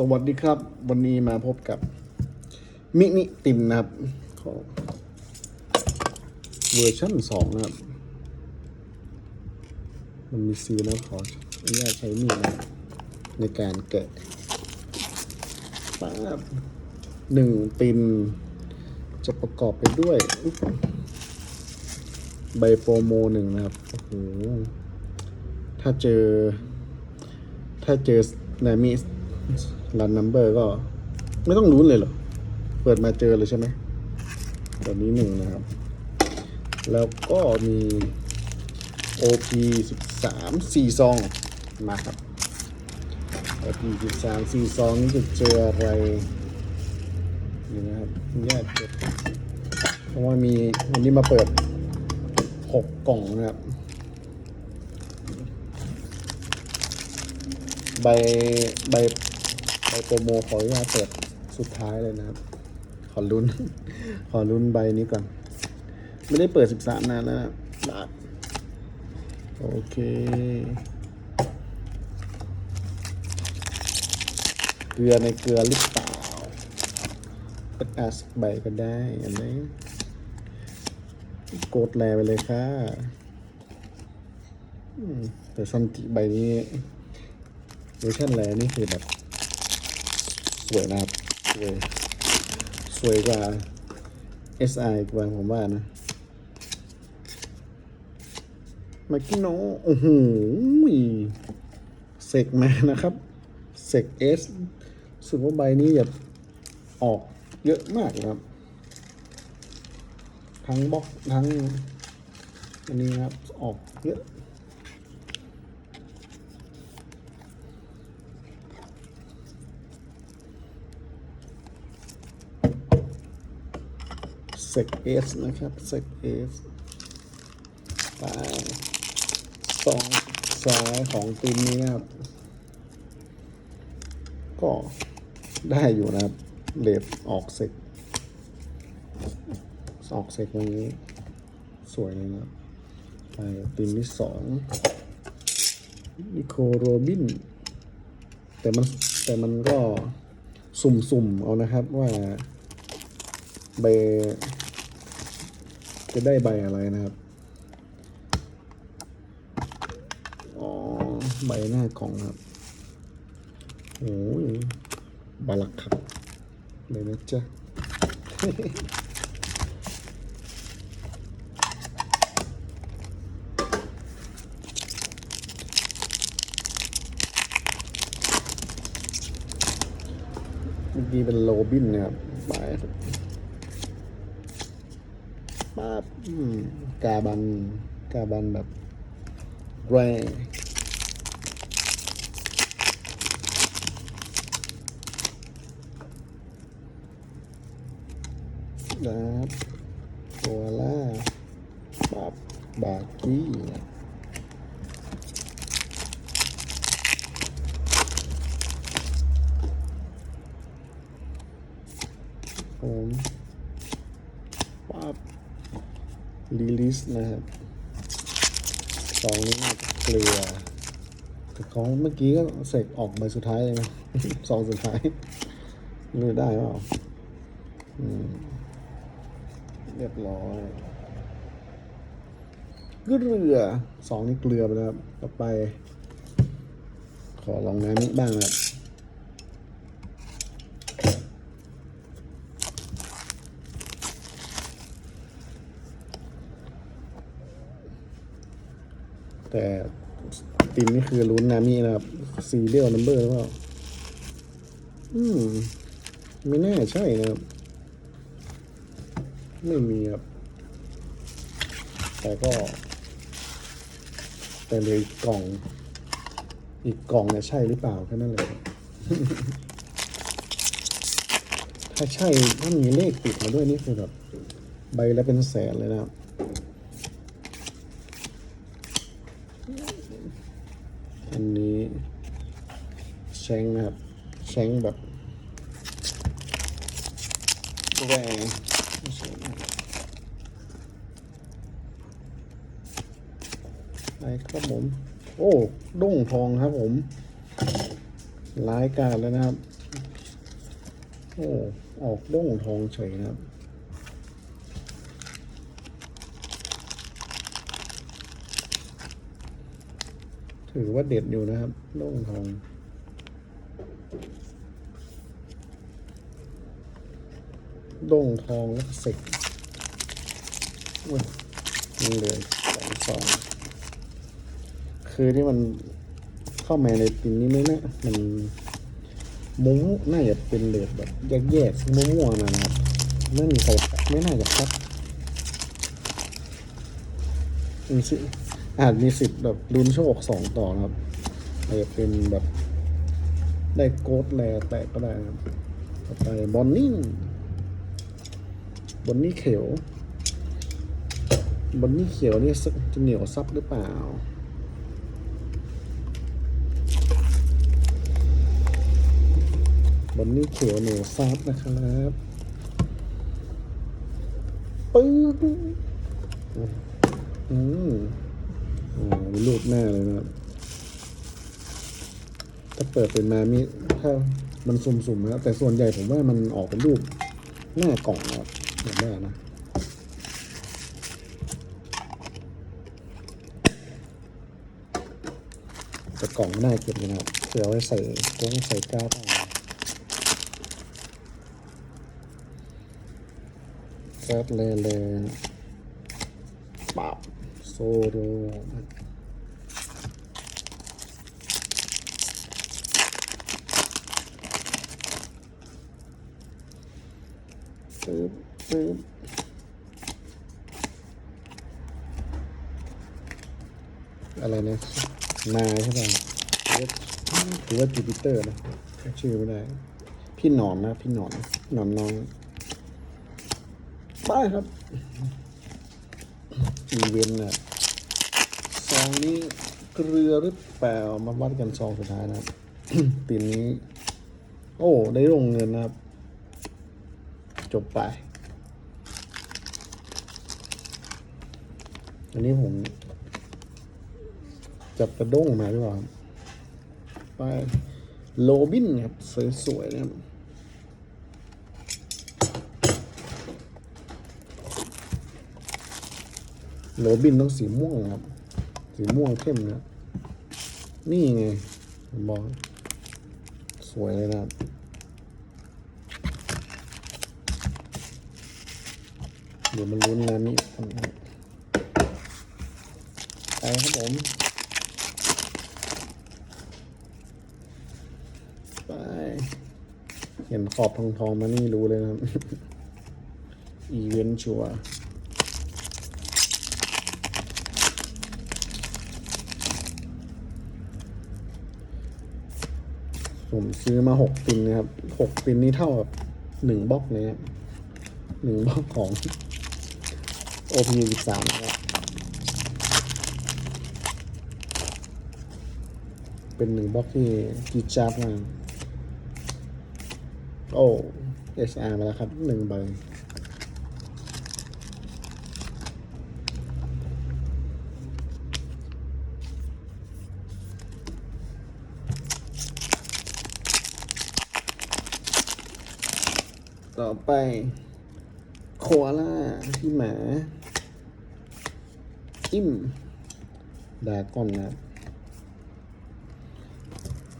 สวัสดีครับ วันนี้มาพบกับ มินิติมนะครับของเวอร์ชั่นสองนะครับ มันมีซีแล้วขออนุญาตใช้มีดนะในการแกะป๊าบหนึ่งติมจะประกอบไปด้วย ใบโปรโมหนึ่งนะครับ โอ้โห ถ้าเจอ ถ้าเจอนามิ รันนัมเบอร์ก็ ไม่ต้องรู้นเลยเหรอ เปิดมาเจอเลยใช่ไหมแบบนี้หนึ่งนะครับ แล้วก็มี OP 13 4ซอง มาครับ OP 13 4ซองนี่จะเจออะไรนี่นะครับแยกเก็บเพราะว่ามีวันนี้มาเปิด 6 กล่องนะครับ ใบ ใบ ใบโปรโมขออนุญาตเปิดสุดท้ายเลยนะครับ ขอลุ้น ขอลุ้นใบนี้ก่อน ไม่ได้เปิด 13 นานแล้วนะโอเค เกลือในเกลือหรือเปล่าเปิดอาสใบก็ได้ อันนี้กดแลไปเลยค่ะอืมแต่ซันติใบนี้เวอร์ชันแรกนี่คือแบบ สวยนะครับ สวย สวยกว่า SI กว่าผมว่านะมากิโนโอ้โหเสกมานะครับ เสกเอสสึกว่าใบนี้แบบออกเยอะมากนะครับ ทั้งบล็อกทั้ง อันนี้นะครับ ออกเยอะ เซกเอสนะครับเซกเอสไปสองสายของตีมนี้ครับ ก็ได้อยู่นะครับเลดออกเซกออกเซกตรงนี้ สวยเลยนะครับไปตีมที่สองนิโคโรบิน แต่มันแต่มันก็สุ่มๆ เอานะครับว่าใบ จะได้ใบอะไรนะครับ อ๋อ ใบหน้ากล่องครับ โอ้ยบาลักครับเลยนะจ๊ะเมื่อกี้เป็นโรบินนะครับไปครับป๊าบ กาบัน กาบันแบบแรงนะครับตัวล่าปับบากี้ผมปั๊บ รีลิสนะครับสองนี้เกลือแต่ของเมื่อกี้ก็เสกออกใบสุดท้ายเลยนะสองสุดท้ายเลือได้เปล่าเรียบร้อยเกลือสองนี่เกลือไปแล้วครับต่อไป ขอลองน้ำนี้บ้างนะครับ แต่ติมนี่คือลุ้นนามินะครับซีเรียลนัมเบอร์หรือเปล่า อืม ไม่แน่ใช่นะครับ ไม่มีครับ แต่ก็ แต่เลยกล่อง อีกกล่องเนี่ยใช่หรือเปล่าแค่นั้นเลย ถ้าใช่ถ้ามีเลขติดมาด้วยนี่คือแบบใบละเป็นแสนเลยนะครับ อันนี้แชงนะครับแชงแบบแรงไปครับผม โอ้ด้งทองครับผมร้ายกาจแล้วนะครับ โอ้ ออกด้งทองเฉยนะครับ ถือว่าเด็ดอยู่นะครับด้งทองโด้งทองและเสกอุ้ยยังเลือสองสองคือที่มันเข้ามาในปีนี้ไหมน่ามันมุ้งน่าจะเป็นเหลือแบบแยกๆมั่วๆมานะครับไม่มีใครไม่น่าจะคัดมีสิ อาจมีสิทธิ์แบบลุ้นโชคสองต่อนะครับอาจจะเป็นแบบได้โกดแลแตกก็ได้นะครับต่อไปบอนนี่บอนนี่เขียวบอนนี่เขียวนี่จะเหนียวซับหรือเปล่าบอนนี่เขียวเหนียวซับนะครับปึ๊บอืมอ๋อ มีรูปหน้าเลยนะครับ ถ้าเปิดเป็นมามีถ้ามันสุ่มๆนะครับแต่ส่วนใหญ่ผมว่ามันออกเป็นรูปหน้ากล่องนะครับผมว่านะแต่กล่องไม่น่าเก็บนะครับเผื่อเอาไว้ใส่ก้งใส่ก้าวต่างแซดเลยเลปับ ซโดปึ๊บปึ๊บอะไรนะนายใช่ป่ะหรือว่าจูปิเตอร์นะชื่อไม่ได้ พี่หนอนนะ พี่หนอน หนอนน้องไปครับอีเวนต์นะ ซองนี้เกลือหรือเปล่ามาวัดกันซองสุดท้ายนะครับปีนี้ โอ้ได้ลงเงินนะครับ จบไป อันนี้ผม จับกระด้งมาหรือเปล่าไปโลบินครับ สวยๆนะครับโลบินต้องสีม่วงครับ สีม่วงเข้มนะนี่ไงผมบอกสวยเลยนะครับเดี๋ยวมันลุ้นนะนี่กันนะครับไปครับผมไปเห็นขอบทองทองๆมานี่รู้เลยนะครับ อีเวนต์ชัวร์ ผมซื้อมาหกปินนะครับหกปินนี่เท่ากับหนึ่งบล็อกเลยครับหนึ่งบล็อกของ OP สามนะครับเป็นหนึ่งบล็อกที่กีจับมากโอ้ SR มาแล้วครับหนึ่งใบ ต่อไป โคอาล่าที่หมาอิ่มดาก้อนนะครับ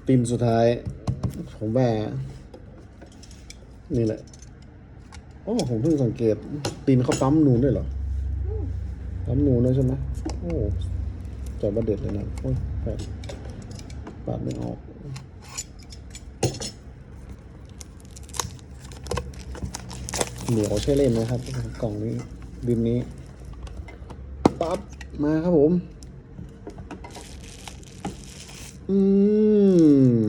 ตีมสุดท้าย ผมว่า นี่แหละ โอ้ ผมเพิ่งสังเกต ตีนเขาปั๊มนูนด้วยเหรอ ปั๊มนูนด้วยใช่ไหมโอ้จับประเด็ดเลยนะโอ้ยแปดปาดไม่ออก เหนียวใช่เล่นนะครับ กล่องนี้บินนี้ปั๊บมาครับผม อืม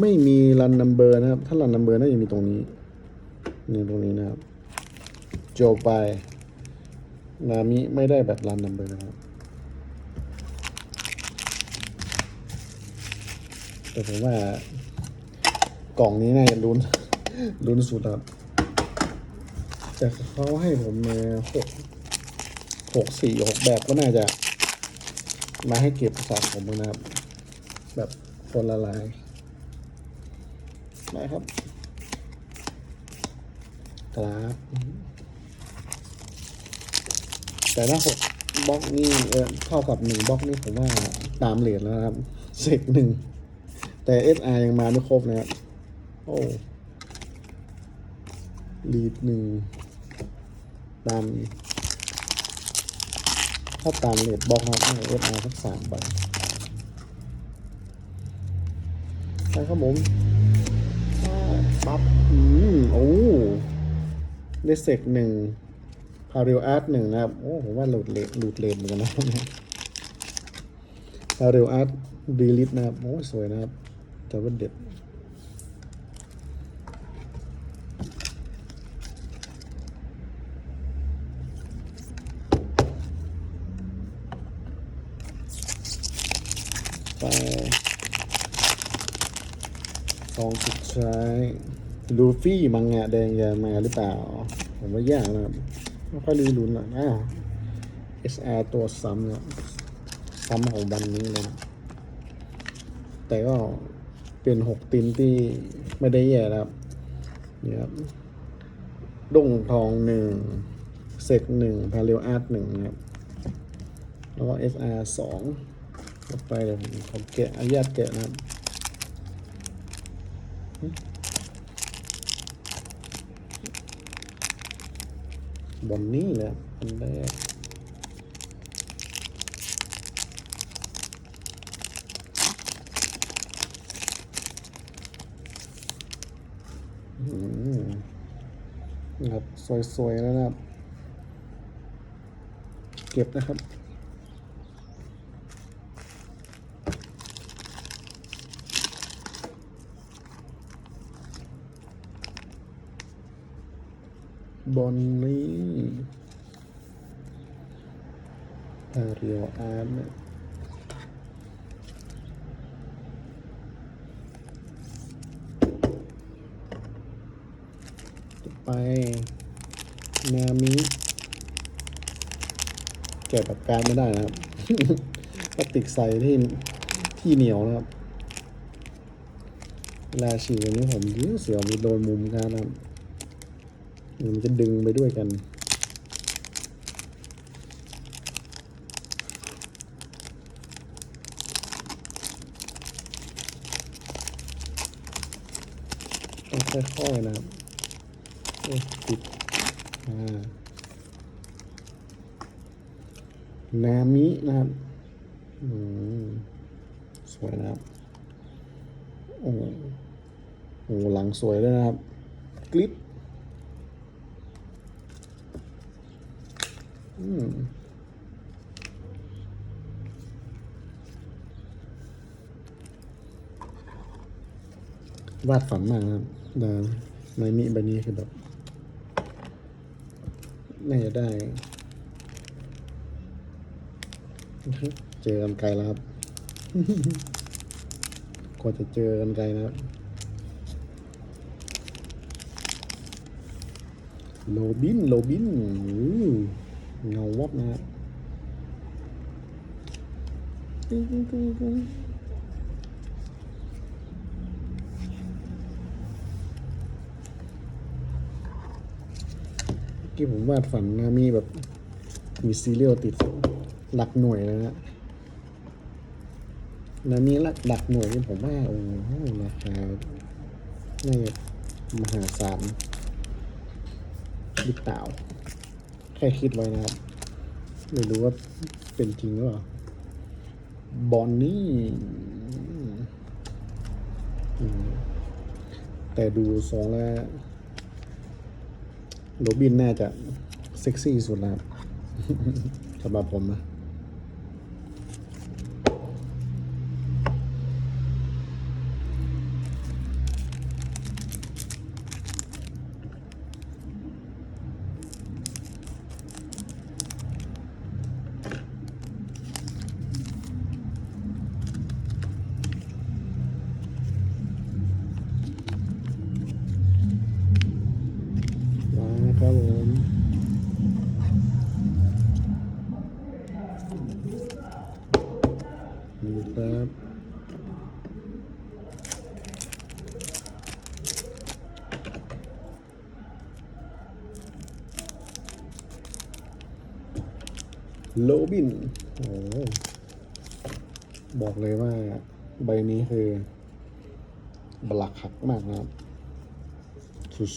ไม่มีรันนัมเบอร์นะครับ ถ้ารันนัมเบอร์น่าจะมีตรงนี้นี่ตรงนี้นะครับ โจบไป นามิไม่ได้แบบรันนัมเบอร์นะครับแต่ผมว่ากล่องนี้น่าจะลุ้นลุ้นสุดครับ แต่เขาให้ผมมาหกหกสี่หกแบบก็น่าจะ มาให้เก็บสะสมนะครับ แบบคนละลายนะครับกราฟแต่ถ้าหกบล็อกนี่เออเท่ากับหนึ่งบล็อกนี่ผมว่าตามเหรียญแล้วครับเสกหนึ่งแต่ SR ยังมาไม่ครบนะครับโอ้ลีดหนึ่ง ตาม ถ้าตามเลทบล็อกครับเอสอาร์สักสามใบใช่ครับผมอ่าปั๊บอืมโอ้เลเซกหนึ่งพาริลอาร์ตหนึ่งนะครับ โอ้ผมว่าหลุดเลทหลุดเลทเหมือนกันนะพาริลอาร์ตดีลิทนะครับ โอ้ สวยนะครับแต่ว่าเด็ด ซองสุดท้ายลูฟี่มังงะแดงยามาหรือเปล่า ผมว่ายากนะครับไม่ค่อยรีลุ้นอะอ้าว SR ตัวซ้ำเนี่ยซ้ำของบันนี้เลยนะแต่ก็เป็นหกตินที่ไม่ได้แย่นะครับนี่ครับดงทองหนึ่งเซกหนึ่งพาเรลอาร์ตหนึ่งนะครับ แล้วก็ SR สอง ต่อไปเดี๋ยวผมขอแกะอนุญาตแกะนะครับบอนนี่แหละอันแรกนะครับสวยๆแล้วนะครับ เก็บนะครับ บอนนี่อาเรียวอาร์มเนี่ยต่อไป นามิแกะแบบการไม่ได้นะครับพลาสติกใสที่ที่เหนียวนะครับเวลาฉีกอันนี้ผมยื้อเสียวมีโดนมุมกันนะครับ มันจะดึงไปด้วยกัน ต้องค่อยๆนะครับเอ๊ะติดอ่านามินะครับอืมสวยนะครับโอ้โหโอ้โหหลังสวยด้วยนะครับกลิป อืม วาดฝันมากนะครับดาในมิใบนี้คือแบบน่าจะได้ เจอกันไกลแล้วครับกว่าจะเจอกันไกลนะครับโลบิน โลบินอู้ เงาวับนะฮะตึ้งตึ้งตึ้งตึ้งเมื่อกี้ผมวาดฝันนะมีแบบ มีซีเรียลติดหลักหน่วยเลยนะนามีหลักหลักหน่วยนี่ผมว่าโอ้โหราคาน่าจะมหาศาลหรือเปล่า ค่คิดไว้นะครับ ไม่รู้ว่าเป็นจริงหรือเปล่า บอนนี่แต่ดูสองแล้วโรบินน่าจะเซ็กซี่สุดแล้วสำหรับผมนะ มาครับผม โลบินโอ้บอกเลยว่า ใบนี้คือบลักหักมากนะครับ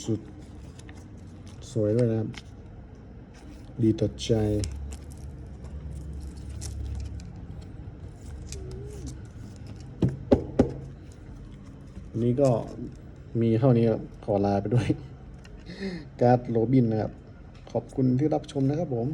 สุดๆ สวยด้วยนะครับ ดีต่อใจนนี้ก็มีเท่านี้ครับ ขอลาไปด้วย การ์ดโรบินนะครับ ขอบคุณที่รับชมนะครับผม